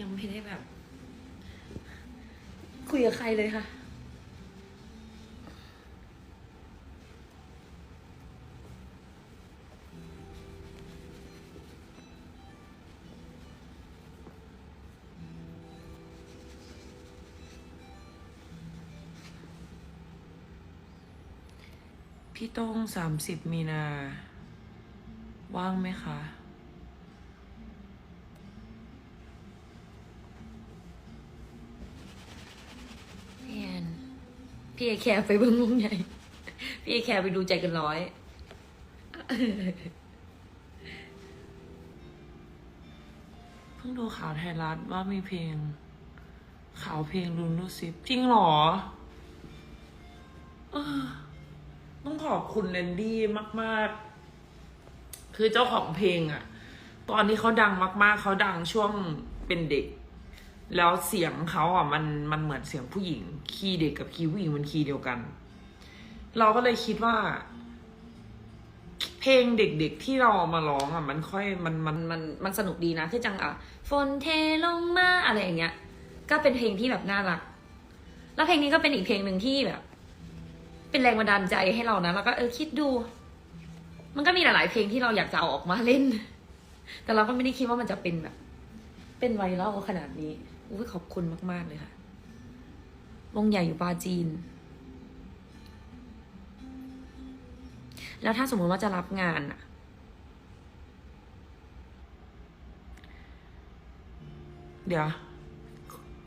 ยังไม่ได้แบบ คุยกับใครเลยค่ะ พี่โต้งสามสิบมีนา ว่างไหมคะ พี่แอน พี่เอแคร์ไปเบิ้งวงใหญ่พี่เอแคร์ไปดูใจกันร้อย เพิ่งดูข่าวไทยรัฐว่ามีเพลง ข่าวเพลงรุนรูซิปจริงเหรอเออต้องขอบคุณแลนดี้มาก ๆ คือเจ้าของเพลงอะตอนที่เขาดังมาก ๆ เขาดังช่วงเป็นเด็ก แล้วเสียงเขาอะมันมันเหมือนเสียงผู้หญิง คีย์เด็กกับคีย์ผู้หญิงมันคีย์เดียวกัน เราก็เลยคิดว่า เพลงเด็กๆที่เราเอามาร้องอะ มันค่อยมันมันมันมันสนุกดีนะคือจังอะฝนเทลงมาอะไรอย่างเงี้ย ก็เป็นเพลงที่แบบน่ารัก แล้วเพลงนี้ก็เป็นอีกเพลงหนึ่งที่แบบ เป็นแรงบันดาลใจให้เรานะแล้วก็เออคิดดู มันก็มีหลาย ๆ เพลงที่เราอยากจะเอาออกมาเล่น แต่เราก็ไม่ได้คิดว่ามันจะเป็นแบบ เป็นไวรัลขนาดนี้ อุ้ยขอบคุณมาก ๆ เลยค่ะ วงใหญ่อยู่ปาจีน แล้วถ้าสมมติว่าจะรับงานอะเดี๋ยว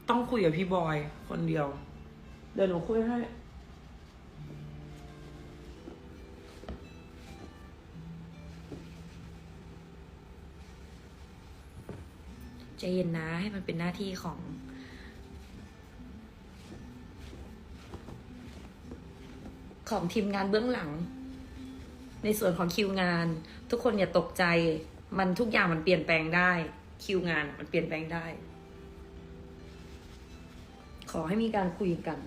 ต้องคุยกับพี่บอยคนเดียว เดี๋ยวหนูคุยให้ เย็นนะให้มันเป็นหน้าที่ของ ของทีมงานเบื้องหลัง ในส่วนของคิวงาน ทุกคนอย่าตกใจ มันทุกอย่างมันเปลี่ยนแปลงได้ คิวงานมันเปลี่ยนแปลงได้ ขอให้มีการคุยกัน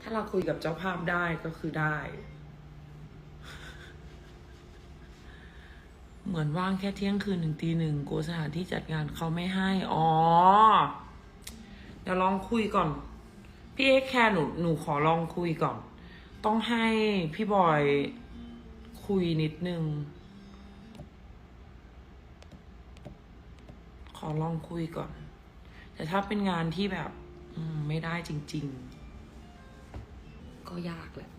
ถ้าเราคุยกับเจ้าภาพได้ก็คือได้ เหมือนว่างแค่เที่ยงคืนถึงตีหนึ่งกลัวสถานที่จัดงานเขาไม่ให้ อ๋อ เดี๋ยวลองคุยก่อน พี่เอ็กแคร์หนูหนูขอลองคุยก่อน ต้องให้พี่บอยคุยนิดนึง ขอลองคุยก่อน แต่ถ้าเป็นงานที่แบบอืมไม่ได้จริง ๆ ก็ยากแหละ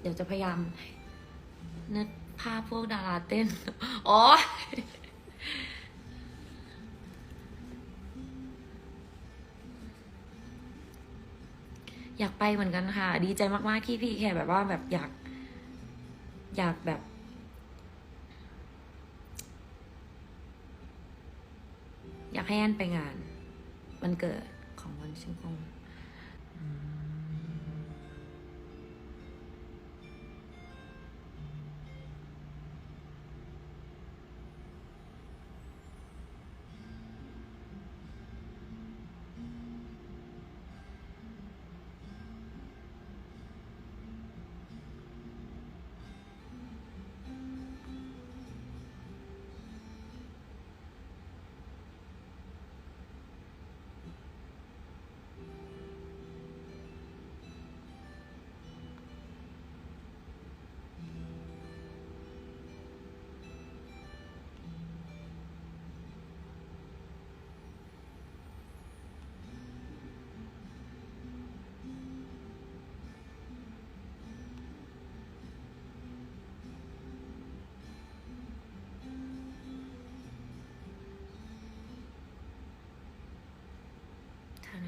เดี๋ยวจะพยายาม นึกภาพพวกดาราเต้น อ๋อ อยากไปเหมือนกันค่ะ ดีใจมาก ๆ ที่พี่แค่แบบว่าแบบอยาก อยากแบบ อยากให้แอนไปงาน วันเกิดของวันชิงคง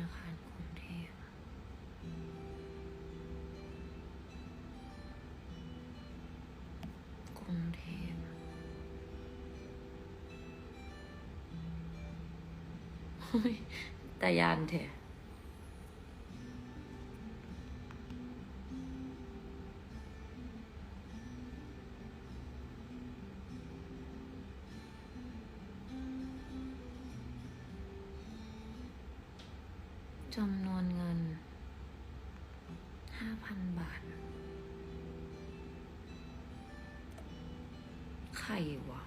นาคารกรุงเทพกรุงเทพแต่ยานเถอะ จำนวนเงิน 5,000 บาท ใครวะ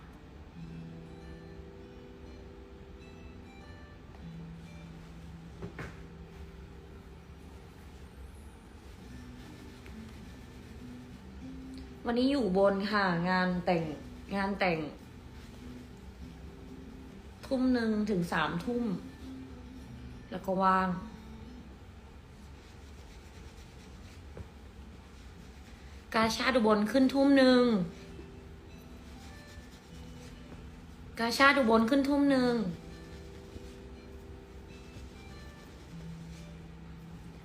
วันนี้อยู่บนค่ะ งานแต่งงานแต่ง ทุ่มหนึ่งถึงสามทุ่ม แล้วก็ว่างาชาดอุบลขึ้นทุ่มหนึ่งกาชาดอุบลขึ้นทุ่มหนึ่ง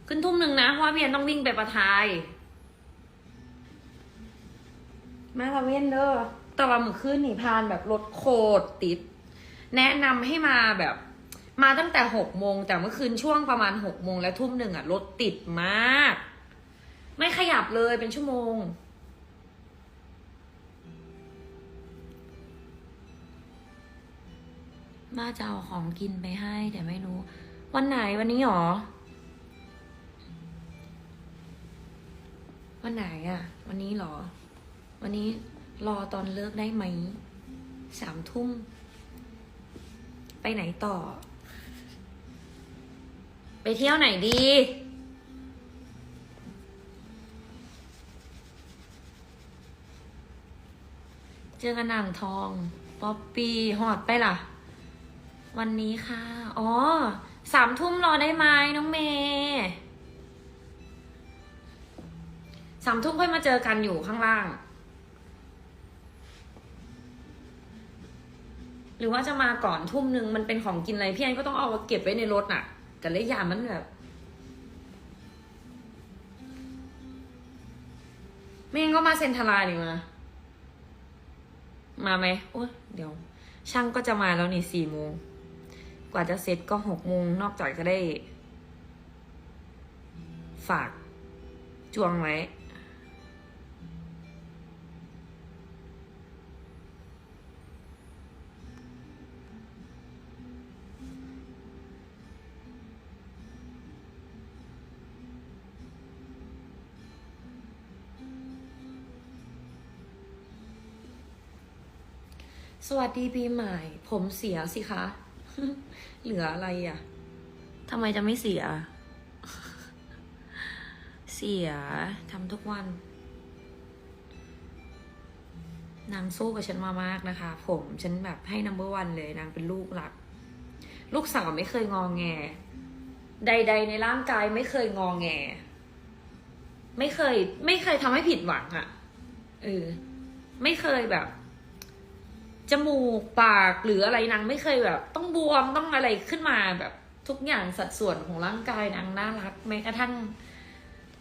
ขึ้นทุ่มหนึ่งนะเพราะว่าเพียนต้องวิ่งไปประทาย มาละเว้นเด้อแต่ว่าเมื่อคืนนี่พานแบบรถโคตรติด แนะนำให้มาแบบมาตั้งแต่หกโมงแต่เมื่อคืนช่วงประมาณหกโมงและทุ่มหนึ่งอะรถติดมาก ไม่ขยับเลยเป็นชั่วโมงน่าจะเอาของกินไปให้แต่ไม่รู้ วันไหนวันนี้หรอ วันไหนอะวันนี้หรอ วันนี้รอตอนเลิกได้ไหมสามทุ่ม ไปไหนต่อ ไปเที่ยวไหนดี จอกันอ่างทอง ป๊อปปี้หอดไปล่ะ วันนี้ค่ะ อ๋อสามทุ่มรอได้ไหมน้องเมย์สามทุ่มค่อยมาเจอกันอยู่ข้างล่าง หรือว่าจะมาก่อนทุ่มหนึ่งมันเป็นของกินอะไรพี่แอนก็ต้องเอาเก็บไว้ในรถน่ะ แต่เลยยามันแบบไม่งั้นก็มาเซ็นทรัลลาดีมา มาไหมโอ้เดี๋ยว ช่างก็จะมาแล้วนี่สี่โมง กว่าจะเสร็จก็หกโมง นอกจากจะได้ ฝากจวงไว้ สวัสดีปีใหม่ ผมเสียสิคะ เหลืออะไรอะทำไมจะไม่เสีย เสียทำทุกวัน นางสู้กับฉันมามากนะคะ ผมฉันแบบให้ number one เลยนางเป็นลูกหลัก ลูกสาวไม่เคยงองแง ใด ๆ ในร่างกายไม่เคยงองแง ไม่เคย ไม่เคยทำให้ผิดหวังอะ่ะเออไม่เคยแบบ จมูกปากหรืออะไรนางไม่เคยแบบ ต้องบวมต้องอะไรขึ้นมาแบบทุกอย่างสัดส่วนของร่างกายนางน่ารักแม้กระทั่ง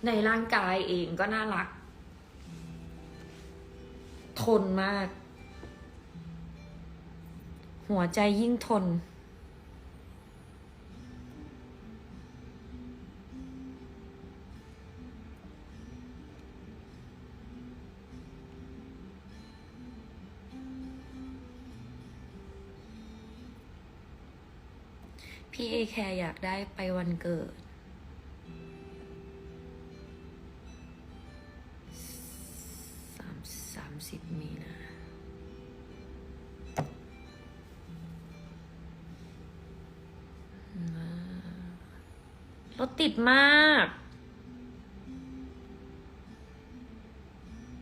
ในร่างกายเองก็น่ารัก ทนมาก หัวใจยิ่งทน พี่เอแคร์อยากได้ไปวันเกิด สามสามสิบมีนารถติดมาก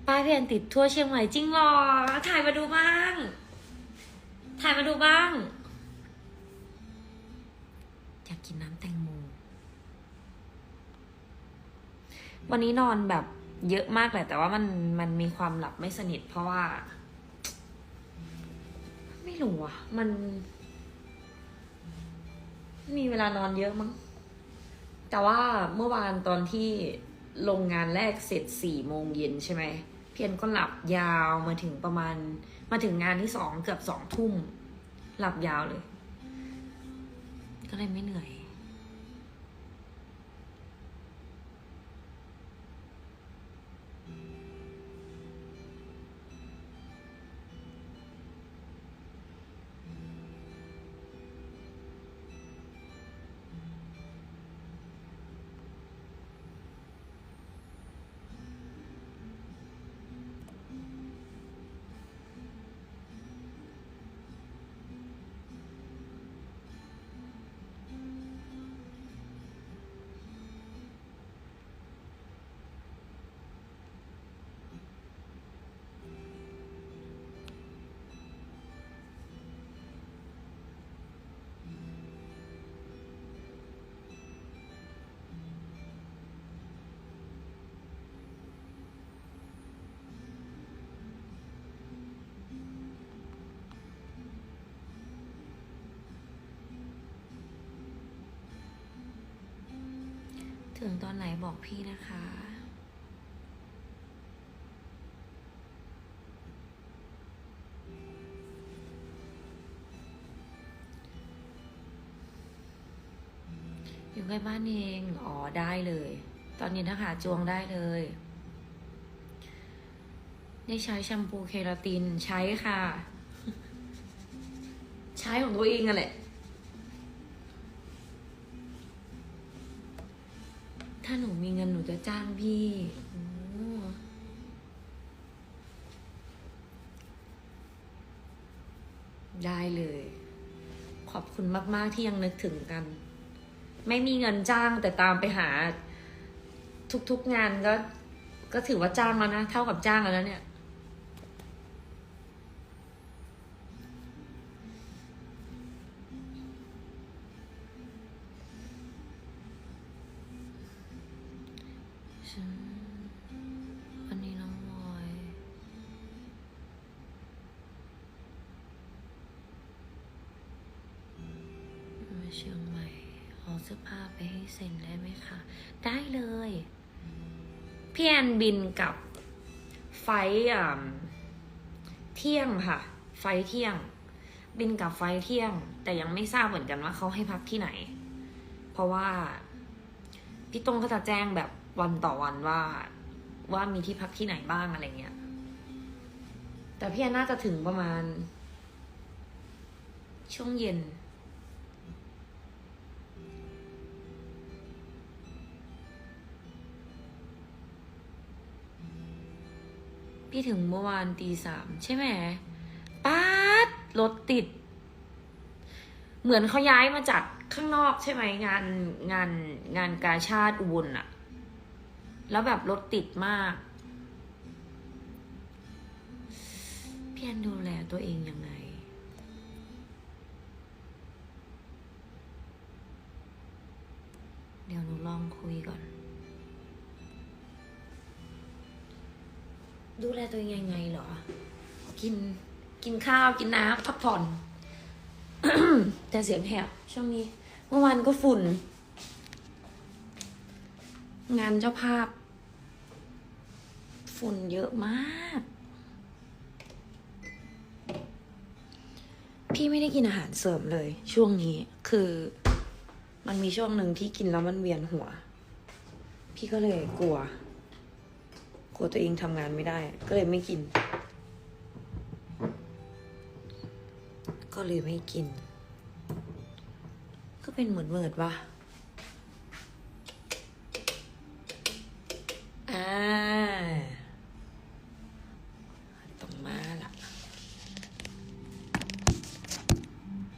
ป้ายเพียนติดทั่วเชียงใหม่จริงหรอ ถ่ายมาดูบ้าง ถ่ายมาดูบ้าง กินน้ำแตงโม วันนี้นอนแบบเยอะมากแหละแต่ว่ามันมันมีความหลับไม่สนิทเพราะว่า ไม่รู้อะ มัน มีเวลานอนเยอะมั้งแต่ว่าเมื่อวานตอนที่ลงงานแรกเสร็จสี่โมงเย็นใช่ไหมเพียนก็หลับยาวมาถึงประมาณ มาถึงงานที่สองเกือบสองทุ่ม หลับยาวเลย ก็เลยไม่เหนื่อย ถึงตอนไหนบอกพี่นะคะ อยู่ใกล้บ้านเอง อ๋อ ได้เลย ตอนนี้นะคะจวงได้เลย ได้ใช้แชมพูเคราตินใช้ค่ะ ใช้ของตัวเองอะแหละ ถ้าหนูมีเงินหนูจะจ้างพี่ได้เลย ขอบคุณมาก ๆ ที่ยังนึกถึงกัน ไม่มีเงินจ้างแต่ตามไปหา ทุก ๆ งานก็ ก็ถือว่าจ้างแล้วนะ เท่ากับจ้างแล้วเนี่ย ฉัน วันนี้น้องวอย มาเชียงใหม่เอาเสื้อผ้าไปให้เซ็นได้ไหมคะ ได้เลย พี่แอนบินกับไฟอ่าเที่ยงค่ะ ไฟเที่ยง บินกับไฟเที่ยง แต่ยังไม่ทราบเหมือนกันว่าเขาให้พักที่ไหน เพราะว่าพี่ตงก็จะแจ้งแบบ วันต่อวันว่าว่ามีที่พักที่ไหนบ้างอะไรเงี้ย แต่พี่แอนน่าจะถึงประมาณ ช่วงเย็น พี่ถึงเมื่อวานตีสามใช่ไหมป๊าดรถติด เหมือนเขาย้ายมาจากข้างนอกใช่ไหมงานงานงานกาชาติอุบลอะ แล้วแบบรถติดมาก พี่แอนดูแลตัวเองยังไง เดี๋ยวหนูลองคุยก่อน ดูแลตัวเองยังไงเหรอ กิน กินข้าว กินน้ำ พักผ่อน แต่เสียงแหบช่วงนี้ เมื่อวานก็ฝุ่นงานเจ้าภาพ ฝุ่นเยอะมาก พี่ไม่ได้กินอาหารเสริมเลย ช่วงนี้คือ มันมีช่วงหนึ่งที่กินแล้วมันเวียนหัว พี่ก็เลยกลัว กลัวตัวเองทำงานไม่ได้ ก็เลยไม่กิน ก็เลยไม่กิน ก็เป็นเหมือนเมิดวะอ่า